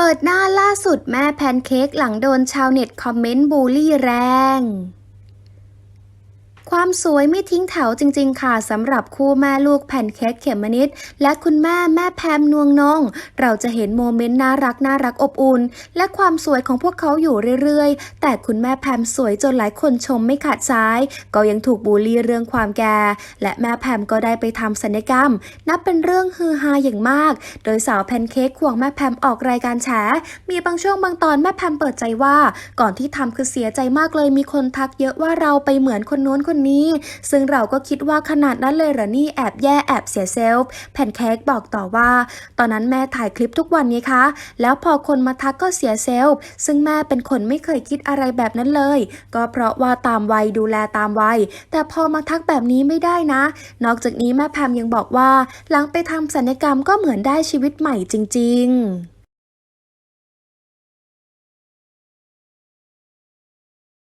เปิดหน้าล่าสุดแม่แพนเค้กหลังโดนชาวเน็ตคอมเมนต์บูลลี่แรง ความสวยไม่ทิ้งแถวจริง ๆ ค่ะสำหรับคู่แม่ลูกแพนเค้กเขมมนิดและคุณแม่แม่แพมนวงนง เราจะเห็นโมเมนต์น่ารักน่ารักอบอุ่น และความสวยของพวกเขาอยู่เรื่อยๆ แต่คุณแม่แพมสวยจนหลายคนชมไม่ขาดสาย ก็ยังถูกบูลลี่เรื่องความแก่ และแม่แพมก็ได้ไปทำศัลยกรรม นับเป็นเรื่องฮือฮาอย่างมาก โดยสาวแพนเค้กควงแม่แพมออกรายการแฉมีบางช่วงบางตอนแม่แพมเปิดใจว่า ก่อนที่ทำคือเสียใจมากเลยมีคนทักเยอะว่าเราไปเหมือนคนโน้นคนนี้ ซึ่งเราก็คิดว่าขนาดนั้นเลยเหรอนี่แอบแย่แอบเสียเซลฟ์แพนเค้กบอกต่อว่า ตอนนั้นแม่ถ่ายคลิปทุกวันนี้คะ แล้วพอคนมาทักก็เสียเซลฟ์ซึ่งแม่เป็นคนไม่เคยคิดอะไรแบบนั้นเลย ก็เพราะว่าตามวัยดูแลตามวัย แต่พอมาทักแบบนี้ไม่ได้นะ นอกจากนี้แม่แพมยังบอกว่า หลังไปทำศัลยกรรมก็เหมือนได้ชีวิตใหม่จริง ๆ